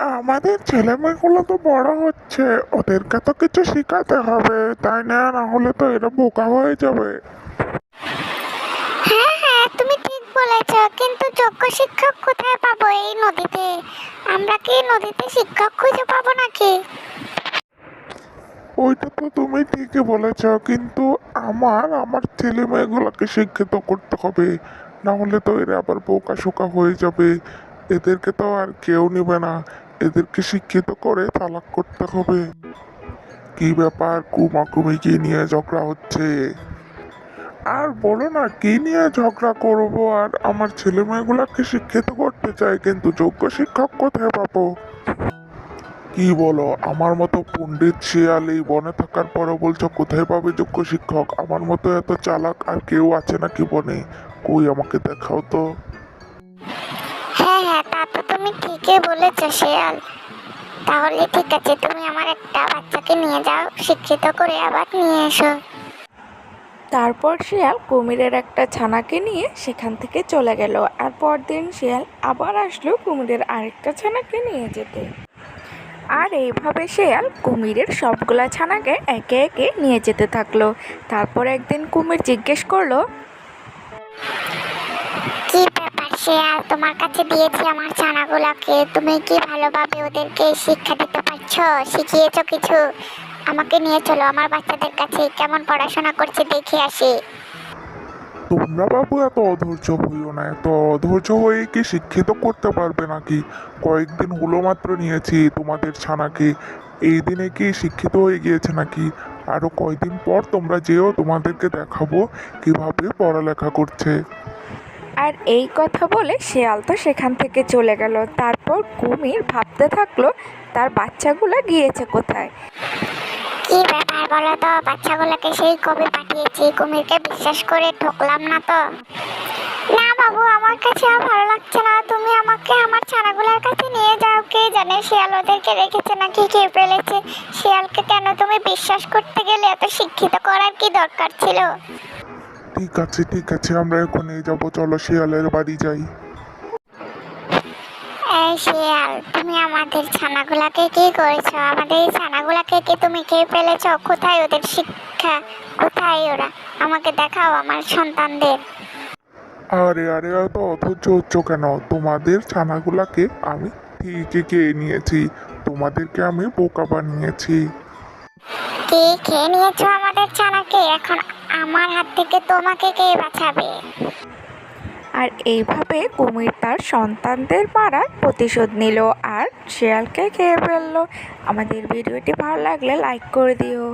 আমাদের ছেলেমেয়েগুলো তো বড় হচ্ছে ওদেরকে তো কিছু শেখাতে হবে তাই না? না হলে তো এরা বোকা হয়ে যাবে। হ্যাঁ হ্যাঁ তুমি ঠিক বলেছ কিন্তু যোগ্য শিক্ষক কোথায় পাবো এই নদীতে? আমরা কি নদীতে শিক্ষক খুঁজে পাবো নাকি? ওইটা তো তুমি ঠিকই বলেছ কিন্তু আমার আমার ছেলে মেয়েগুলোকে শিক্ষিত করতে হবে। না হলে তো এরা আবার বোকা শোকা হয়ে যাবে। এদেরকে তো আর কেউ নেবে না। এদেরকে শিক্ষিত করে তালাক করতে হবে। কি ব্যাপার কুমাকুমি কি নিয়ে ঝগড়া হচ্ছে? আর বলো না, কি নিয়ে ঝগড়া করব? আর আমার ছেলে মেয়েগুলোকে শিক্ষিত করতে চাই, কিন্তু যোগ্য শিক্ষক কোথায় পাবো? কি বলো, আমার মতো পণ্ডিত শিয়াল এই বনে থাকার পরে বলছো, কোথায় পাবে যোগ্য শিক্ষক? আমার মতো এত চালাক আর কেউ আছে নাকি বনে? কই আমাকে দেখাও তো। তা তুমি ঠিকই বলেছ শেয়াল। তাহলে ঠিক আছে, তুমি আমার একটা বাচ্চাকে নিয়ে যাও, শিক্ষিত করে আবার নিয়ে এসো। তারপর শিয়াল কুমিরের একটা ছানাকে নিয়ে সেখান থেকে চলে গেল, আর পরদিন শিয়াল আবার আসলো কুমিরের আরেকটা ছানাকে নিয়ে যেতে। আর এইভাবে শিয়াল কুমিরের সবগুলা ছানাকে একে একে নিয়ে যেতে থাকল। তারপর একদিন কুমির জিজ্ঞেস করল শেয়াল তোমার কাছে দিয়েছি আমার ছানাগুলোকে তুমি কি ভালোভাবে ওদেরকে শিক্ষা দিতে পারছ? শিখিয়েছো কিছু? আমাকে নিয়ে চলো, আমার বাচ্চাদের কাছে কেমন পড়াশোনা করছে দেখে আসি। তোমরা বাবু এত অধৈর্য হইও না, এত অধৈর্য হয়ে কি শিক্ষিত করতে পারবে নাকি? কয়েকদিন হলো মাত্র নিয়েছি তোমাদের ছানাকে। এই দিনে কি শিক্ষিত হয়ে গিয়েছে নাকি? আরও কয়দিন পর তোমরা যেও তোমাদেরকে দেখাবো কীভাবে পড়ালেখা করছে। আর এই কথা বলে শিয়াল তো সেখান থেকে চলে গেল। তারপর কুমির ভাবতে থাকল, তার বাচ্চাগুলো গিয়েছে কোথায়? কি ব্যাপার বলো তো? বাচ্চাগুলোকে সেই কবে পাঠিয়েছি, কুমিরকে বিশ্বাস করে ঠকলাম না তো? না বাবু, আমার কাছে আর ভালো লাগছে না। তুমি আমাকে আমার ছানাগুলোর কাছে নিয়ে যাও, কে জানে শিয়াল ওদেরকে রেখেছে নাকি কে ফেলেছে? শিয়ালকে কেন তুমি বিশ্বাস করতে গেলে এত শিক্ষিত করার কি দরকার ছিল? ঠিক আছে ঠিক আছে আমরা এখনই যাব। চলো শিয়ালের বাড়ি যাই। এই শিয়াল তুমি আমাদের ছানাগুলাকে কি করেছ? আমাদের এই ছানাগুলাকে কি তুমি কে ফেলেছো? কোথায় ওদের শিক্ষা? কোথায় ওরা? আমাকে দেখাও আমার সন্তানদের। আরে আরে এত অধৈর্য হচ্ছ কেন? তোমাদের ছানাগুলাকে আমি ঠিকই খেয়ে নিয়েছি। তোমাদেরকে আমি বোকা বানিয়েছি। কে খেয়ে নিয়েছো আমাদের চানাকে? এখন আমার হাত থেকে তোমাকে কে বাঁচাবে? আর এইভাবে কুমির তার সন্তানদের মারার প্রতিশোধ নিল আর শেয়ালকে খেয়ে ফেলল। আমাদের ভিডিওটি ভালো লাগলে লাইক করে দিও।